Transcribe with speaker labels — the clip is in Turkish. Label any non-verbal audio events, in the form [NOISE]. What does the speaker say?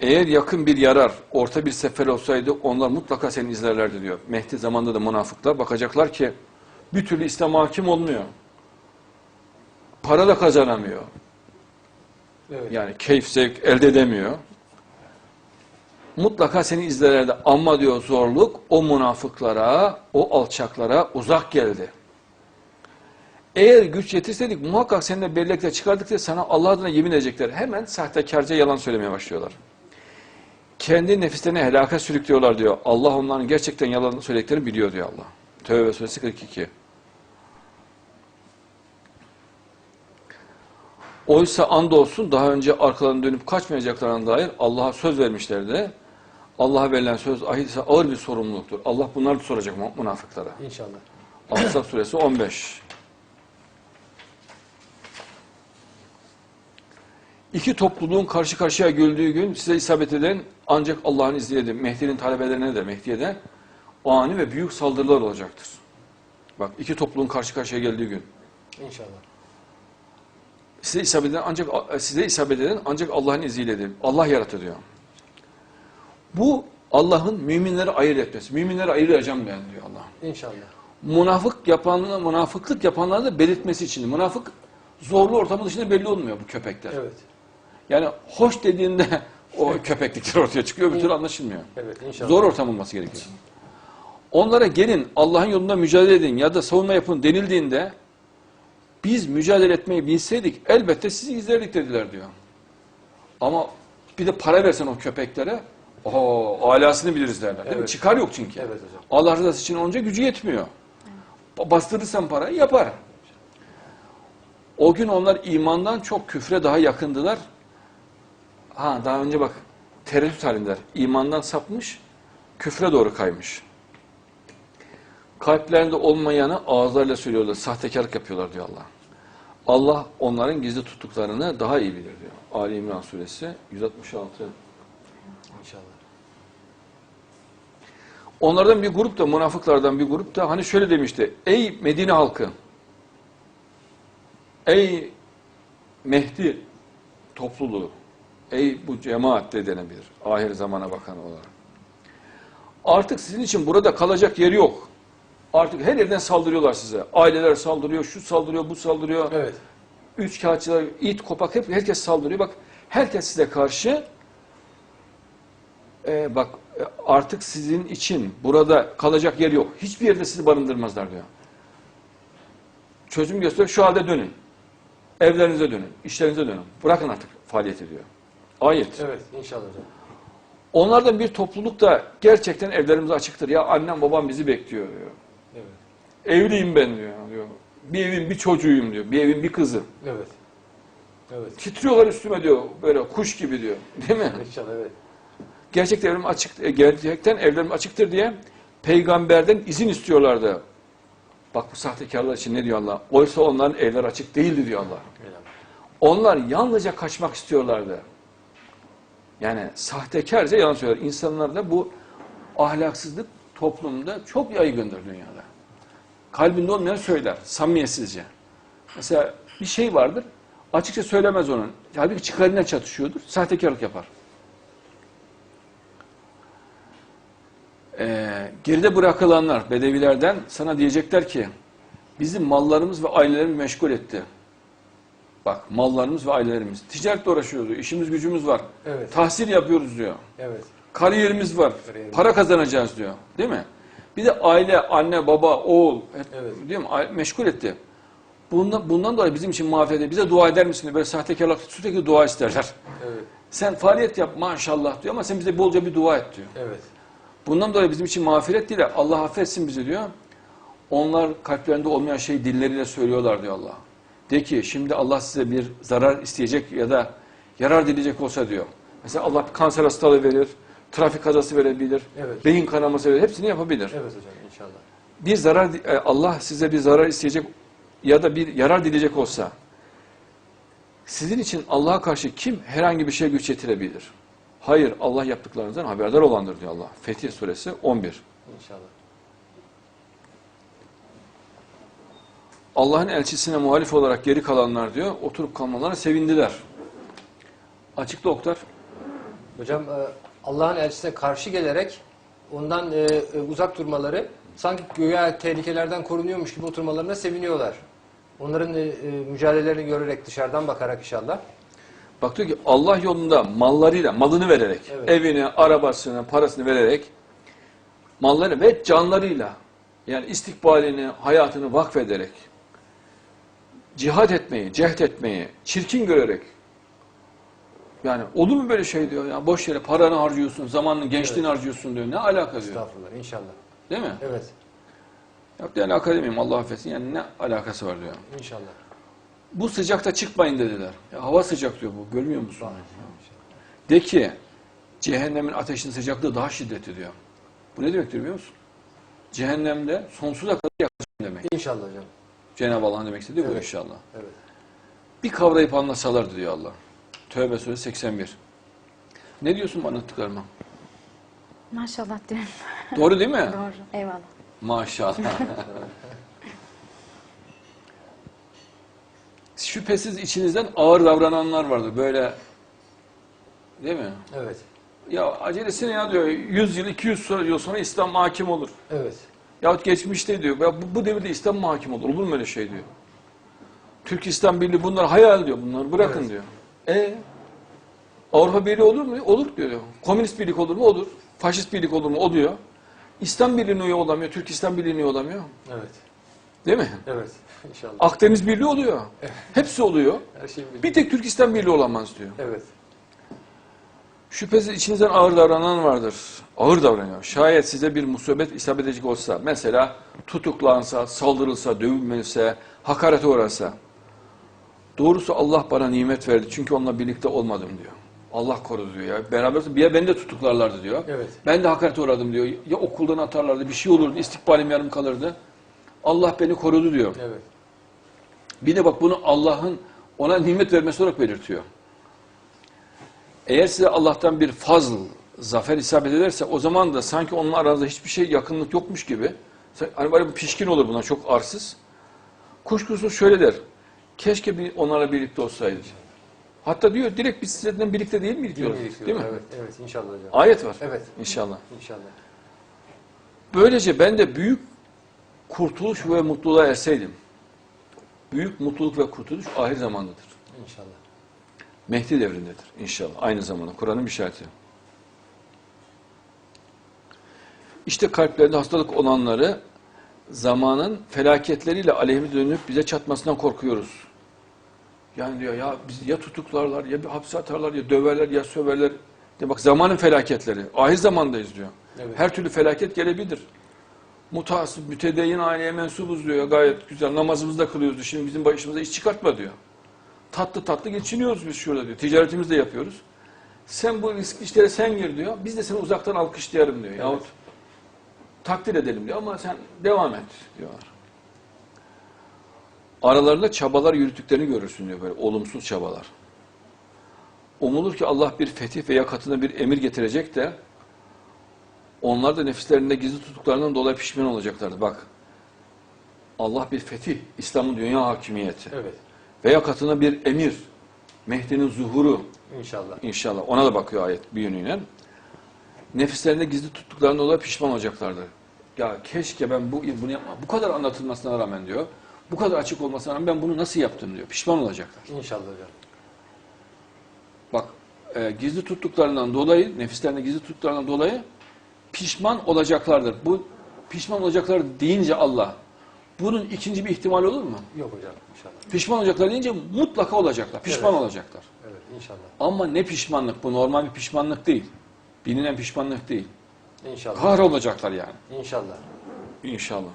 Speaker 1: Eğer yakın bir yarar, orta bir sefer olsaydı onlar mutlaka seni izlerlerdi diyor. Mehdi zamanında da münafıklar bakacaklar ki bir türlü İslam hakim olmuyor. Para da kazanamıyor.
Speaker 2: Evet.
Speaker 1: Yani keyif zevk elde edemiyor. Mutlaka seni izlerlerdi. Ama diyor zorluk o münafıklara, o alçaklara uzak geldi. Eğer güç yetirseydik muhakkak seninle birlikte çıkardık diye sana Allah adına yemin edecekler. Hemen sahtekarca yalan söylemeye başlıyorlar. Kendi nefislerine helaka sürüklüyorlar diyor. Allah onların gerçekten yalan söylediklerini biliyor diyor Allah. Tövbe suresi 42. Oysa andolsun daha önce arkalarını dönüp kaçmayacaklarına dair Allah'a söz vermişlerdi. Allah'a verilen söz ahit ise ağır bir sorumluluktur. Allah bunları da soracak mü- münafıklara.
Speaker 2: İnşallah.
Speaker 1: Ahzab suresi 15. İki topluluğun karşı karşıya güldüğü gün size isabet eden ancak Allah'ın izniyle Mehdi'nin talebelerine de Mehdi'ye de ani ve büyük saldırılar olacaktır. Bak iki topluluğun karşı karşıya geldiği gün.
Speaker 2: İnşallah.
Speaker 1: Size isabet eden ancak size isabet eden ancak Allah'ın izniyle Allah yarattı diyor. Bu Allah'ın müminleri ayırt etmesi. Müminleri ayıracağım ben diyor Allah.
Speaker 2: İnşallah.
Speaker 1: Münafık yapanlara, münafıklık yapanlara da belirtmesi için. Münafık zorlu ortamı dışında belli olmuyor bu köpekler.
Speaker 2: Evet.
Speaker 1: Yani hoş dediğinde o köpeklikler ortaya çıkıyor, bir türlü anlaşılmıyor.
Speaker 2: Evet inşallah.
Speaker 1: Zor ortam olması gerekiyor. Onlara gelin Allah'ın yolunda mücadele edin ya da savunma yapın denildiğinde biz mücadele etmeyi bilseydik elbette sizi izlerdik dediler diyor. Ama bir de para versen o köpeklere oho alasını biliriz derler. Değil mi?
Speaker 2: Evet.
Speaker 1: Çıkar yok çünkü.
Speaker 2: Evet hocam.
Speaker 1: Allah rızası için olunca gücü yetmiyor. Ba- Bastırırsan parayı yapar. O gün onlar imandan çok küfre daha yakındılar. Ha daha önce bak tereddüt halindeler. İmandan sapmış, küfre doğru kaymış. Kalplerinde olmayanı ağızlarıyla söylüyorlar. Sahtekarlık yapıyorlar diyor Allah. Allah onların gizli tuttuklarını daha iyi bilir diyor. Ali İmran suresi 166.
Speaker 2: İnşallah.
Speaker 1: Onlardan bir grup da münafıklardan bir grup da hani şöyle demişti. Ey Medine halkı. Ey Mehdi topluluğu. Ey bu cemaat de denebilir. Ahir zamana bakan olarak. Artık sizin için burada kalacak yer yok. Artık her yerden saldırıyorlar size. Aileler saldırıyor, şu saldırıyor, bu saldırıyor.
Speaker 2: Evet.
Speaker 1: Üç kağıtçılar, it, kopak hep herkes saldırıyor. Bak herkes size karşı e, bak e, artık sizin için burada kalacak yer yok. Hiçbir yerde sizi barındırmazlar diyor. Çözüm gösteriyor. Şu halde dönün. Evlerinize dönün. işlerinize dönün. Bırakın artık faaliyeti diyor. Ayet.
Speaker 2: Evet inşallah hocam.
Speaker 1: Onlardan bir topluluk da gerçekten evlerimiz açıktır. Ya annem babam bizi bekliyor diyor.
Speaker 2: Evet.
Speaker 1: Evliyim ben diyor. diyor. Bir evin bir çocuğuyum diyor. Bir evin bir kızı.
Speaker 2: Evet. Evet.
Speaker 1: Titriyorlar üstüme diyor. Böyle kuş gibi diyor. [LAUGHS] Değil mi?
Speaker 2: İnşallah evet.
Speaker 1: Gerçekten evlerim açık, e, gerçekten evlerim açıktır diye peygamberden izin istiyorlardı. Bak bu sahtekarlar için ne diyor Allah? Oysa onların evler açık değildi diyor Allah. Onlar yalnızca kaçmak istiyorlardı. Yani sahtekarca yalan söyler. İnsanlarda bu ahlaksızlık toplumda çok yaygındır dünyada. Kalbinde olmayan söyler, samimiyetsizce. Mesela bir şey vardır, açıkça söylemez onun. Halbuki çıkarına çatışıyordur, sahtekarlık yapar. Ee, geride bırakılanlar, bedevilerden sana diyecekler ki, bizim mallarımız ve ailelerimiz meşgul etti. Bak mallarımız ve ailelerimiz. Ticaretle uğraşıyoruz diyor. İşimiz gücümüz var.
Speaker 2: Evet.
Speaker 1: Tahsil yapıyoruz diyor.
Speaker 2: Evet.
Speaker 1: Kariyerimiz var.
Speaker 2: Kariyerimiz.
Speaker 1: Para kazanacağız diyor. Değil mi? Bir de aile, anne, baba, oğul hep,
Speaker 2: Evet.
Speaker 1: değil mi? Meşgul etti. Bundan, bundan dolayı bizim için muafiyet bize dua eder misin? Böyle sahtekarlık sürekli dua isterler.
Speaker 2: Evet.
Speaker 1: Sen faaliyet yap maşallah diyor ama sen bize bolca bir dua et diyor.
Speaker 2: Evet.
Speaker 1: Bundan dolayı bizim için mağfiret değil de Allah affetsin bizi diyor. Onlar kalplerinde olmayan şeyi dilleriyle söylüyorlar diyor Allah. De ki şimdi Allah size bir zarar isteyecek ya da yarar dileyecek olsa diyor. Mesela Allah kanser hastalığı verir, trafik kazası verebilir,
Speaker 2: Evet.
Speaker 1: beyin kanaması verir, hepsini yapabilir.
Speaker 2: Evet hocam inşallah.
Speaker 1: Bir zarar e, Allah size bir zarar isteyecek ya da bir yarar dileyecek olsa sizin için Allah'a karşı kim herhangi bir şey güç yetirebilir? Hayır, Allah yaptıklarınızdan haberdar olandır diyor Allah. Fetih suresi 11.
Speaker 2: İnşallah.
Speaker 1: Allah'ın elçisine muhalif olarak geri kalanlar diyor, oturup kalmalarına sevindiler. Açıkla Oktar.
Speaker 2: Hocam e, Allah'ın elçisine karşı gelerek ondan e, e, uzak durmaları sanki göğe tehlikelerden korunuyormuş gibi oturmalarına seviniyorlar. Onların mücadelelerini görerek dışarıdan bakarak inşallah.
Speaker 1: Bak diyor ki Allah yolunda mallarıyla, malını vererek,
Speaker 2: Evet.
Speaker 1: evini, arabasını, parasını vererek, malları ve canlarıyla, yani istikbalini, hayatını vakfederek, cihad etmeyi, cehd etmeyi, çirkin görerek, yani olur mu böyle şey diyor ya, boş yere paranı harcıyorsun, zamanını, gençliğini harcıyorsun diyor. Ne alaka diyor.
Speaker 2: Estağfurullah inşallah.
Speaker 1: Değil mi?
Speaker 2: Evet
Speaker 1: Yok yani alaka demeyeyim Allah affetsin. Yani ne alakası var diyor.
Speaker 2: inşallah.
Speaker 1: Bu sıcakta çıkmayın dediler. Ya hava sıcak diyor bu. Görmüyor musun? De ki cehennemin ateşinin sıcaklığı daha şiddetli diyor. Bu ne demektir biliyor musun? Cehennemde sonsuza kadar yaklaşım demek.
Speaker 2: İnşallah hocam.
Speaker 1: Cenab-ı Allah'ın demek istediği bu inşallah.
Speaker 2: Evet.
Speaker 1: Bir kavrayıp anlasalardı diyor Allah. Tövbe suresi 81. Ne diyorsun bu anlattıklarıma?
Speaker 3: Maşallah diyorum.
Speaker 1: Doğru değil mi?
Speaker 3: Doğru. Eyvallah.
Speaker 1: Maşallah. [LAUGHS] [LAUGHS] Şüphesiz içinizden ağır davrananlar vardır. Böyle değil mi?
Speaker 2: Evet.
Speaker 1: Ya acelesine ya diyor 100 yıl 200 yıl sonra İslam hakim olur.
Speaker 2: Evet.
Speaker 1: Yahut geçmişte diyor ya bu, bu devirde İslam mı hakim olur? Olur mu öyle şey diyor. Türk İslam Birliği bunlar hayal diyor. Bunları bırakın
Speaker 2: Evet.
Speaker 1: diyor. E Avrupa Birliği olur mu? Olur diyor. Komünist birlik olur mu? Olur. Faşist birlik olur mu? Oluyor. İslam Birliği'ne üye olamıyor. Türk İslam Birliği'ne üye olamıyor.
Speaker 2: Evet.
Speaker 1: Değil mi?
Speaker 2: Evet. [LAUGHS] İnşallah.
Speaker 1: Akdeniz Birliği oluyor. Hepsi oluyor.
Speaker 2: Her şeyi
Speaker 1: Bir tek Türk İslam Birliği olamaz diyor.
Speaker 2: Evet.
Speaker 1: Şüphesiz içinizden ağır davranan vardır. Ağır davranıyor. Şayet size bir musibet isabet edecek olsa, mesela tutuklansa, saldırılsa, dövülmese, hakarete uğrasa. Doğrusu Allah bana nimet verdi çünkü onunla birlikte olmadım diyor. Allah korudu diyor ya. Beraber ya beni de tutuklarlardı diyor.
Speaker 2: Evet.
Speaker 1: Ben de hakarete uğradım diyor. Ya okuldan atarlardı, bir şey olurdu, istikbalim yarım kalırdı. Allah beni korudu diyor.
Speaker 2: Evet.
Speaker 1: Bir de bak bunu Allah'ın ona nimet vermesi olarak belirtiyor. Eğer size Allah'tan bir fazl, zafer isabet ederse o zaman da sanki onunla aranızda hiçbir şey yakınlık yokmuş gibi. Hani böyle pişkin olur buna çok arsız. Kuşkusuz şöyle der. Keşke bir onlarla birlikte olsaydık. Hatta diyor direkt biz sizinle birlikte değil miydik diyor. Değil mi?
Speaker 2: Evet. Evet. İnşallah hocam.
Speaker 1: Ayet var.
Speaker 2: Evet.
Speaker 1: İnşallah.
Speaker 2: İnşallah.
Speaker 1: Böylece ben de büyük kurtuluş ve mutluluğa erseydim. Büyük mutluluk ve kurtuluş ahir zamandadır.
Speaker 2: İnşallah.
Speaker 1: Mehdi devrindedir inşallah. Aynı zamanda Kur'an'ın işareti. İşte kalplerinde hastalık olanları zamanın felaketleriyle aleyhimize dönüp bize çatmasından korkuyoruz. Yani diyor ya bizi ya tutuklarlar ya bir hapse atarlar ya döverler ya söverler. De bak zamanın felaketleri. Ahir zamandayız diyor.
Speaker 2: Evet.
Speaker 1: Her türlü felaket gelebilir. Mutasip, mütedeyyin aileye mensubuz diyor. Gayet güzel. Namazımızı da kılıyoruz diyor. Şimdi bizim başımıza iş çıkartma diyor. Tatlı tatlı geçiniyoruz biz şurada diyor. Ticaretimizi de yapıyoruz. Sen bu riskli işlere sen gir diyor. Biz de seni uzaktan alkışlayalım diyor. Yahut takdir edelim diyor ama sen devam et diyorlar. Aralarında çabalar yürüttüklerini görürsün diyor böyle olumsuz çabalar. Umulur ki Allah bir fetih veya katına bir emir getirecek de onlar da nefislerinde gizli tuttuklarından dolayı pişman olacaklardı. Bak Allah bir fetih, İslam'ın dünya hakimiyeti
Speaker 2: Evet.
Speaker 1: Veya katına bir emir, Mehdi'nin zuhuru
Speaker 2: İnşallah.
Speaker 1: inşallah ona da bakıyor ayet bir yönüyle. Nefislerinde gizli tuttuklarından dolayı pişman olacaklardı. Ya keşke ben bu bunu yapma. Bu kadar anlatılmasına rağmen diyor. Bu kadar açık olmasına rağmen ben bunu nasıl yaptım diyor. Pişman olacaklar.
Speaker 2: İnşallah hocam.
Speaker 1: Bak e, gizli tuttuklarından dolayı, nefislerinde gizli tuttuklarından dolayı pişman olacaklardır. Bu pişman olacaklar deyince Allah bunun ikinci bir ihtimal olur mu?
Speaker 2: Yok hocam inşallah.
Speaker 1: Pişman olacaklar deyince mutlaka olacaklar. Pişman
Speaker 2: Evet.
Speaker 1: olacaklar.
Speaker 2: Evet inşallah.
Speaker 1: Ama ne pişmanlık bu? Normal bir pişmanlık değil. Bilinen pişmanlık değil.
Speaker 2: İnşallah.
Speaker 1: Kahrolacaklar yani.
Speaker 2: İnşallah.
Speaker 1: İnşallah.